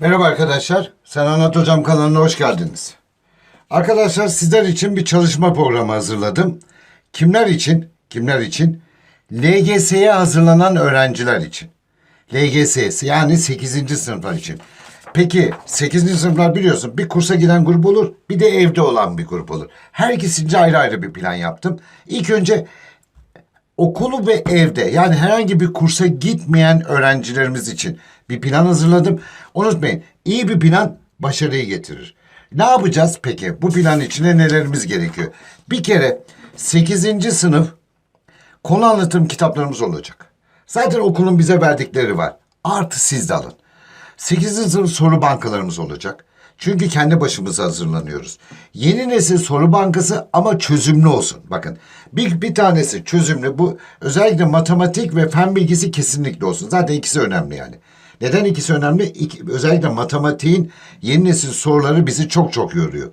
Merhaba arkadaşlar. Sen Anlat Hocam kanalına hoş geldiniz. Arkadaşlar sizler için bir çalışma programı hazırladım. Kimler için? Kimler için? LGS'ye hazırlanan öğrenciler için. LGS yani 8. sınıflar için. Peki 8. sınıflar biliyorsun bir kursa giden grup olur bir de evde olan bir grup olur. Her ikisince ayrı ayrı bir plan yaptım. İlk önce okulu ve evde yani herhangi bir kursa gitmeyen öğrencilerimiz için bir plan hazırladım. Unutmayın iyi bir plan başarıyı getirir. Ne yapacağız peki? Bu plan içine nelerimiz gerekiyor? Bir kere 8. sınıf konu anlatım kitaplarımız olacak. Zaten okulun bize verdikleri var. Artı siz de alın. 8. sınıf soru bankalarımız olacak. Çünkü kendi başımıza hazırlanıyoruz. Yeni nesil soru bankası ama çözümlü olsun. Bakın bir, bir tanesi çözümlü. Bu özellikle matematik ve fen bilgisi kesinlikle olsun. Zaten ikisi önemli yani. Neden ikisi önemli? İki, özellikle matematiğin yeni nesil soruları bizi çok çok yoruyor.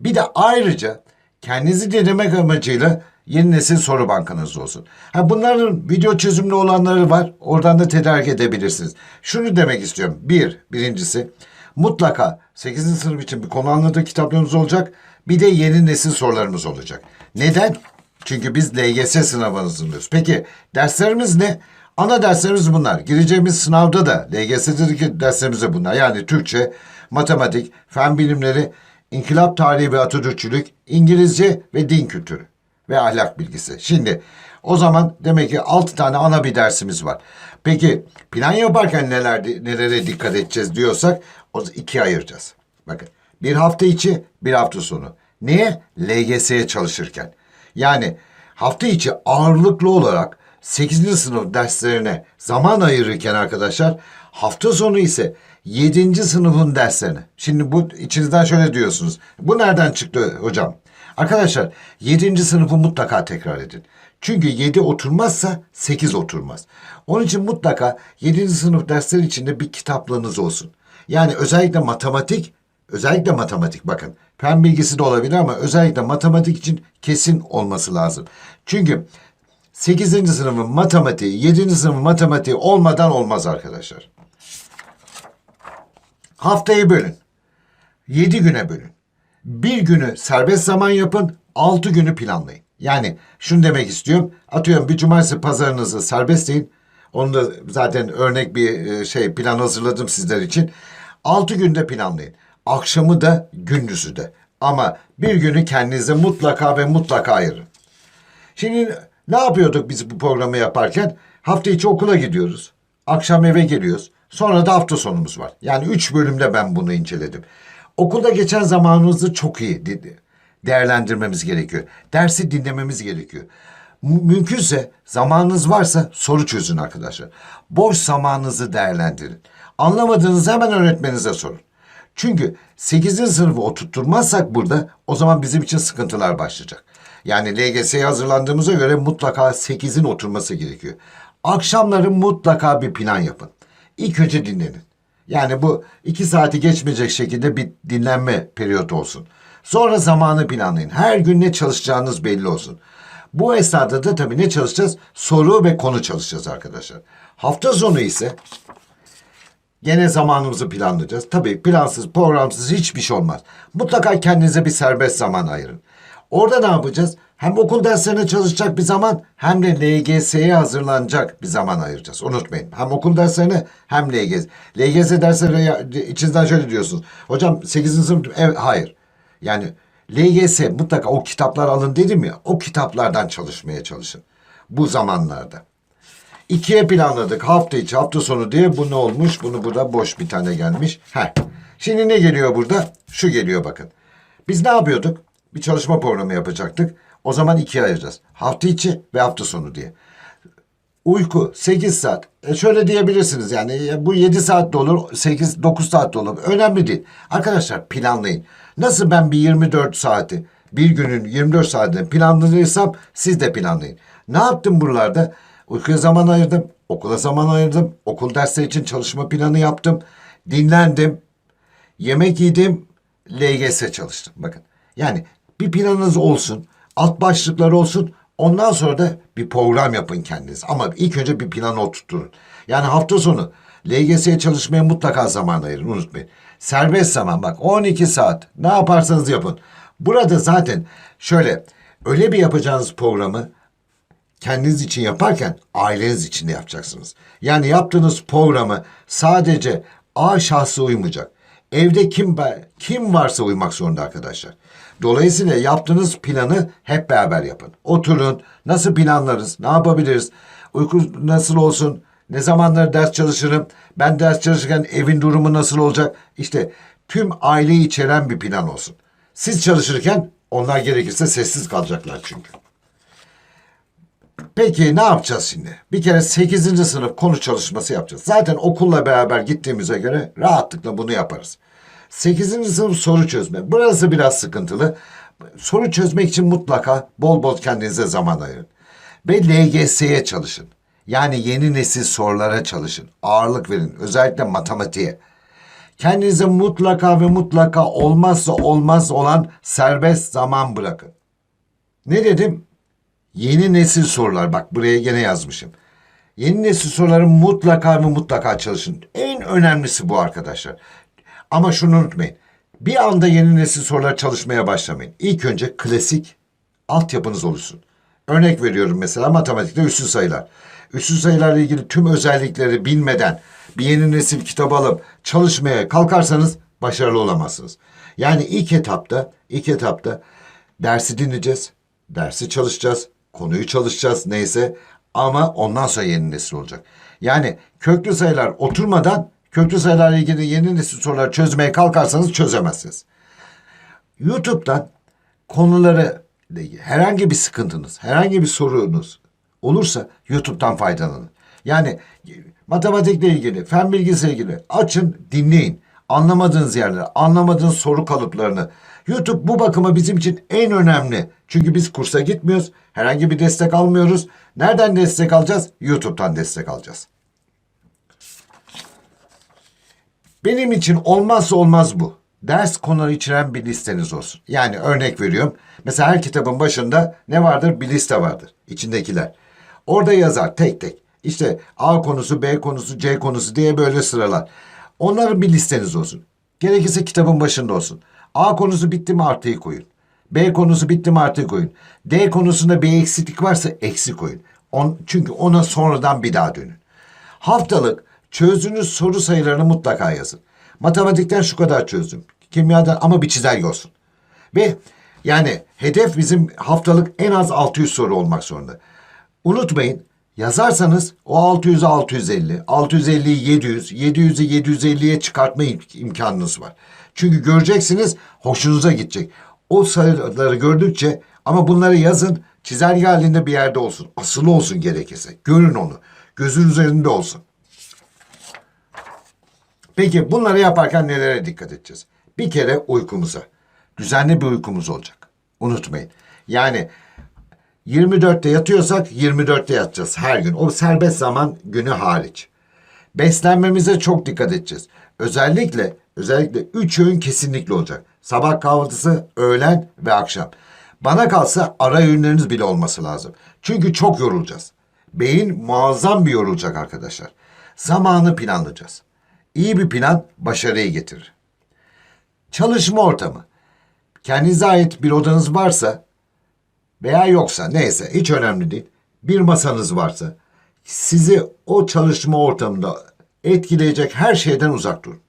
Bir de ayrıca kendinizi denemek amacıyla yeni nesil soru bankanız olsun. Ha bunların video çözümlü olanları var. Oradan da tedarik edebilirsiniz. Şunu demek istiyorum. Bir, birincisi mutlaka 8. sınıf için bir konu anlatı kitaplarımız olacak. Bir de yeni nesil sorularımız olacak. Neden? Çünkü biz LGS sınavı hazırlıyoruz. Peki derslerimiz ne? Ana derslerimiz bunlar. Gireceğimiz sınavda da LGS'deki derslerimiz de bunlar. Yani Türkçe, matematik, fen bilimleri, İnkılap tarihi ve Atatürkçülük, İngilizce ve din kültürü ve ahlak bilgisi. Şimdi o zaman demek ki 6 tane ana bir dersimiz var. Peki plan yaparken neler nelere dikkat edeceğiz diyorsak o ikiye ayıracağız. Bakın bir hafta içi bir hafta sonu. Neye? LGS'ye çalışırken. Yani hafta içi ağırlıklı olarak 8. sınıf derslerine zaman ayırırken arkadaşlar hafta sonu ise 7. sınıfın derslerine. Şimdi bu içinizden şöyle diyorsunuz. Bu nereden çıktı hocam? Arkadaşlar 7. sınıfı mutlaka tekrar edin. Çünkü 7 oturmazsa 8 oturmaz. Onun için mutlaka 7. sınıf dersleri içinde bir kitaplığınız olsun. Yani özellikle matematik, özellikle matematik bakın. Fen bilgisi de olabilir ama özellikle matematik için kesin olması lazım. Çünkü 8. sınıfın matematiği, 7. sınıfın matematiği olmadan olmaz arkadaşlar. Haftayı bölün. 7 güne bölün. Bir günü serbest zaman yapın, 6 günü planlayın. Yani şunu demek istiyorum. Atıyorum bir cumartesi pazarınızı serbestleyin. Onu da zaten örnek bir e, şey plan hazırladım sizler için. 6 günde planlayın. Akşamı da gündüzü de. Ama bir günü kendinize mutlaka ve mutlaka ayırın. Şimdi ne yapıyorduk biz bu programı yaparken? Hafta içi okula gidiyoruz. Akşam eve geliyoruz. Sonra da hafta sonumuz var. Yani üç bölümde ben bunu inceledim. Okulda geçen zamanımızı çok iyi di- değerlendirmemiz gerekiyor. Dersi dinlememiz gerekiyor. M- mümkünse zamanınız varsa soru çözün arkadaşlar. Boş zamanınızı değerlendirin. Anlamadığınızı hemen öğretmeninize sorun. Çünkü 8. sınıfı oturtturmazsak burada o zaman bizim için sıkıntılar başlayacak. Yani LGS'ye hazırlandığımıza göre mutlaka 8'in oturması gerekiyor. Akşamları mutlaka bir plan yapın. İlk önce dinlenin. Yani bu iki saati geçmeyecek şekilde bir dinlenme periyodu olsun. Sonra zamanı planlayın. Her gün ne çalışacağınız belli olsun. Bu esnada da tabii ne çalışacağız? Soru ve konu çalışacağız arkadaşlar. Hafta sonu ise Gene zamanımızı planlayacağız. Tabii plansız, programsız hiçbir şey olmaz. Mutlaka kendinize bir serbest zaman ayırın. Orada ne yapacağız? Hem okul derslerine çalışacak bir zaman hem de LGS'ye hazırlanacak bir zaman ayıracağız. Unutmayın. Hem okul derslerine hem LGS. LGS dersleri içinizden şöyle diyorsunuz. Hocam 8. sınıf evet, hayır. Yani LGS mutlaka o kitaplar alın dedim ya. O kitaplardan çalışmaya çalışın. Bu zamanlarda. İkiye planladık hafta içi hafta sonu diye bu ne olmuş? Bunu burada boş bir tane gelmiş. Heh. Şimdi ne geliyor burada? Şu geliyor bakın. Biz ne yapıyorduk? Bir çalışma programı yapacaktık. O zaman ikiye ayıracağız. Hafta içi ve hafta sonu diye. Uyku 8 saat. E şöyle diyebilirsiniz yani e, bu 7 saat de olur, 8 9 saat de olur. Önemli değil. Arkadaşlar planlayın. Nasıl ben bir 24 saati bir günün 24 saatini planladıysam siz de planlayın. Ne yaptım buralarda? Uykuya zaman ayırdım, okula zaman ayırdım, okul dersleri için çalışma planı yaptım, dinlendim, yemek yedim, LGS çalıştım. Bakın yani bir planınız olsun, alt başlıklar olsun. Ondan sonra da bir program yapın kendiniz. Ama ilk önce bir planı oturtturun. Yani hafta sonu LGS'ye çalışmaya mutlaka zaman ayırın unutmayın. Serbest zaman bak 12 saat ne yaparsanız yapın. Burada zaten şöyle öyle bir yapacağınız programı kendiniz için yaparken aileniz için de yapacaksınız. Yani yaptığınız programı sadece A şahsı uymayacak. Evde kim kim varsa uymak zorunda arkadaşlar. Dolayısıyla yaptığınız planı hep beraber yapın. Oturun, nasıl planlarız, ne yapabiliriz, uyku nasıl olsun, ne zamanlar ders çalışırım, ben ders çalışırken evin durumu nasıl olacak? İşte tüm aileyi içeren bir plan olsun. Siz çalışırken onlar gerekirse sessiz kalacaklar çünkü. Peki ne yapacağız şimdi? Bir kere 8. sınıf konu çalışması yapacağız. Zaten okulla beraber gittiğimize göre rahatlıkla bunu yaparız. 8. sınıf soru çözme. Burası biraz sıkıntılı. Soru çözmek için mutlaka bol bol kendinize zaman ayırın. Ve LGS'ye çalışın. Yani yeni nesil sorulara çalışın. Ağırlık verin. Özellikle matematiğe. Kendinize mutlaka ve mutlaka olmazsa olmaz olan serbest zaman bırakın. Ne dedim? Yeni nesil sorular. Bak buraya gene yazmışım. Yeni nesil soruları mutlaka ve mutlaka çalışın. En önemlisi bu arkadaşlar. Ama şunu unutmayın. Bir anda yeni nesil sorular çalışmaya başlamayın. İlk önce klasik altyapınız oluşsun. Örnek veriyorum mesela matematikte üssü sayılar. Üssü sayılarla ilgili tüm özellikleri bilmeden bir yeni nesil kitap alıp çalışmaya kalkarsanız başarılı olamazsınız. Yani ilk etapta, ilk etapta dersi dinleyeceğiz, dersi çalışacağız, konuyu çalışacağız neyse ama ondan sonra yeni nesil olacak. Yani köklü sayılar oturmadan köklü sayılarla ilgili yeni nesil sorular çözmeye kalkarsanız çözemezsiniz. YouTube'dan konuları herhangi bir sıkıntınız, herhangi bir sorunuz olursa YouTube'dan faydalanın. Yani matematikle ilgili, fen bilgisiyle ilgili açın, dinleyin. Anlamadığınız yerleri, anlamadığınız soru kalıplarını. YouTube bu bakıma bizim için en önemli. Çünkü biz kursa gitmiyoruz, herhangi bir destek almıyoruz. Nereden destek alacağız? YouTube'dan destek alacağız. Benim için olmazsa olmaz bu. Ders konuları içeren bir listeniz olsun. Yani örnek veriyorum. Mesela her kitabın başında ne vardır? Bir liste vardır. İçindekiler. Orada yazar tek tek. İşte A konusu, B konusu, C konusu diye böyle sıralar. Onların bir listeniz olsun. Gerekirse kitabın başında olsun. A konusu bitti mi artıyı koyun. B konusu bitti mi artıyı koyun. D konusunda bir eksiklik varsa eksi koyun. On, çünkü ona sonradan bir daha dönün. Haftalık çözdüğünüz soru sayılarını mutlaka yazın. Matematikten şu kadar çözdüm. Kimyadan ama bir çizelge olsun. Ve yani hedef bizim haftalık en az 600 soru olmak zorunda. Unutmayın yazarsanız o 600'ü 650, 650'yi 700, 700'ü 750'ye çıkartma im- imkanınız var. Çünkü göreceksiniz hoşunuza gidecek. O sayıları gördükçe ama bunları yazın çizelge halinde bir yerde olsun. Asılı olsun gerekirse. Görün onu. Gözün üzerinde olsun. Peki bunları yaparken nelere dikkat edeceğiz? Bir kere uykumuza. Düzenli bir uykumuz olacak. Unutmayın. Yani 24'te yatıyorsak 24'te yatacağız her gün. O serbest zaman günü hariç. Beslenmemize çok dikkat edeceğiz. Özellikle özellikle 3 öğün kesinlikle olacak. Sabah kahvaltısı, öğlen ve akşam. Bana kalsa ara öğünleriniz bile olması lazım. Çünkü çok yorulacağız. Beyin muazzam bir yorulacak arkadaşlar. Zamanı planlayacağız. İyi bir plan başarıyı getirir. Çalışma ortamı. Kendinize ait bir odanız varsa veya yoksa neyse hiç önemli değil. Bir masanız varsa sizi o çalışma ortamında etkileyecek her şeyden uzak durun.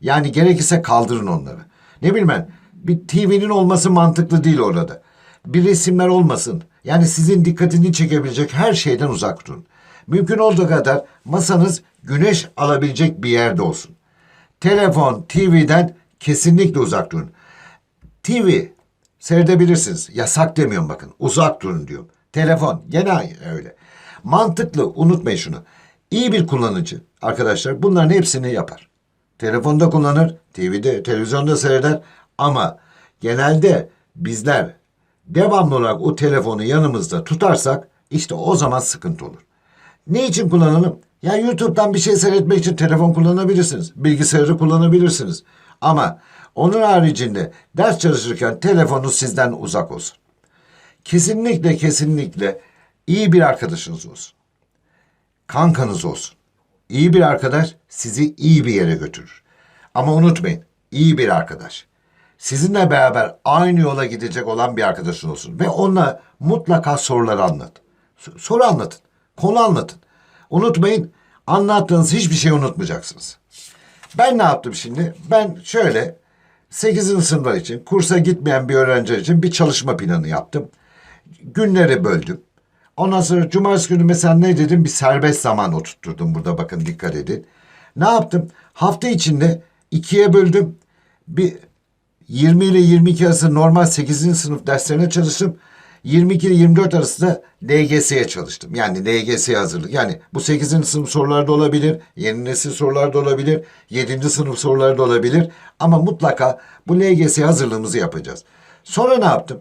Yani gerekirse kaldırın onları. Ne bileyim ben bir TV'nin olması mantıklı değil orada. Bir resimler olmasın. Yani sizin dikkatini çekebilecek her şeyden uzak durun. Mümkün olduğu kadar masanız güneş alabilecek bir yerde olsun. Telefon, TV'den kesinlikle uzak durun. TV seyredebilirsiniz. Yasak demiyorum bakın. Uzak durun diyorum. Telefon gene öyle. Mantıklı unutmayın şunu. İyi bir kullanıcı arkadaşlar bunların hepsini yapar. Telefonda kullanır, TV'de, televizyonda seyreder ama genelde bizler devamlı olarak o telefonu yanımızda tutarsak işte o zaman sıkıntı olur. Ne için kullanalım? Ya YouTube'dan bir şey seyretmek için telefon kullanabilirsiniz. Bilgisayarı kullanabilirsiniz. Ama onun haricinde ders çalışırken telefonunuz sizden uzak olsun. Kesinlikle kesinlikle iyi bir arkadaşınız olsun. Kankanız olsun. İyi bir arkadaş sizi iyi bir yere götürür. Ama unutmayın, iyi bir arkadaş. Sizinle beraber aynı yola gidecek olan bir arkadaşın olsun. Ve onunla mutlaka soruları anlat. Soru anlatın, konu anlatın. Unutmayın, anlattığınız hiçbir şey unutmayacaksınız. Ben ne yaptım şimdi? Ben şöyle 8. sınıflar için kursa gitmeyen bir öğrenci için bir çalışma planı yaptım. Günleri böldüm. Ondan sonra cumartesi günü mesela ne dedim? Bir serbest zaman oturtturdum burada bakın dikkat edin. Ne yaptım? Hafta içinde ikiye böldüm. Bir 20 ile 22 arası normal 8. sınıf derslerine çalıştım. 22 ile 24 arası da LGS'ye çalıştım. Yani LGS'ye hazırlık. Yani bu 8. sınıf soruları da olabilir, yeni nesil sorular da olabilir, 7. sınıf soruları da olabilir. Ama mutlaka bu LGS hazırlığımızı yapacağız. Sonra ne yaptım?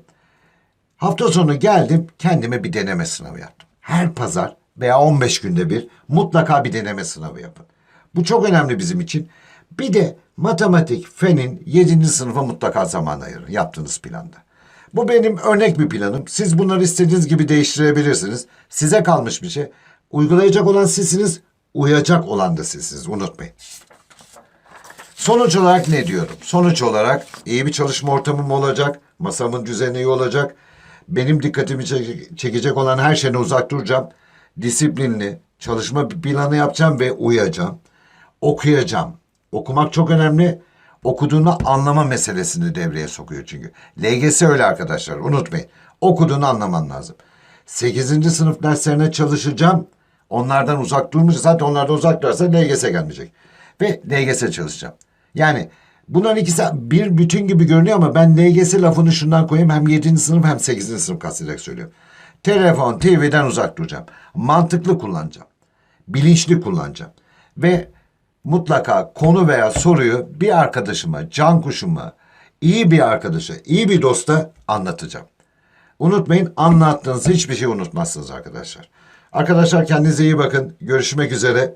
Hafta sonu geldim kendime bir deneme sınavı yaptım. Her pazar veya 15 günde bir mutlaka bir deneme sınavı yapın. Bu çok önemli bizim için. Bir de matematik, fenin 7. sınıfa mutlaka zaman ayırın yaptığınız planda. Bu benim örnek bir planım. Siz bunları istediğiniz gibi değiştirebilirsiniz. Size kalmış bir şey. Uygulayacak olan sizsiniz, uyacak olan da sizsiniz. Unutmayın. Sonuç olarak ne diyorum? Sonuç olarak iyi bir çalışma ortamım olacak. Masamın düzeni iyi olacak. Benim dikkatimi çek- çekecek olan her şeyden uzak duracağım. Disiplinli çalışma planı yapacağım ve uyacağım. Okuyacağım. Okumak çok önemli. Okuduğunu anlama meselesini devreye sokuyor çünkü. LGS öyle arkadaşlar unutmayın. Okuduğunu anlaman lazım. 8. sınıf derslerine çalışacağım. Onlardan uzak durmayacağım. Zaten onlardan uzak durarsa LGS gelmeyecek. Ve LGS çalışacağım. Yani bunların ikisi bir bütün gibi görünüyor ama ben LGS lafını şundan koyayım. Hem 7. sınıf hem 8. sınıf kastederek söylüyorum. Telefon, TV'den uzak duracağım. Mantıklı kullanacağım. Bilinçli kullanacağım. Ve mutlaka konu veya soruyu bir arkadaşıma, can kuşuma, iyi bir arkadaşa, iyi bir dosta anlatacağım. Unutmayın anlattığınız hiçbir şey unutmazsınız arkadaşlar. Arkadaşlar kendinize iyi bakın. Görüşmek üzere.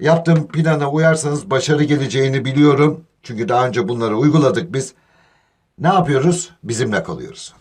Yaptığım plana uyarsanız başarı geleceğini biliyorum. Çünkü daha önce bunları uyguladık biz. Ne yapıyoruz? Bizimle kalıyoruz.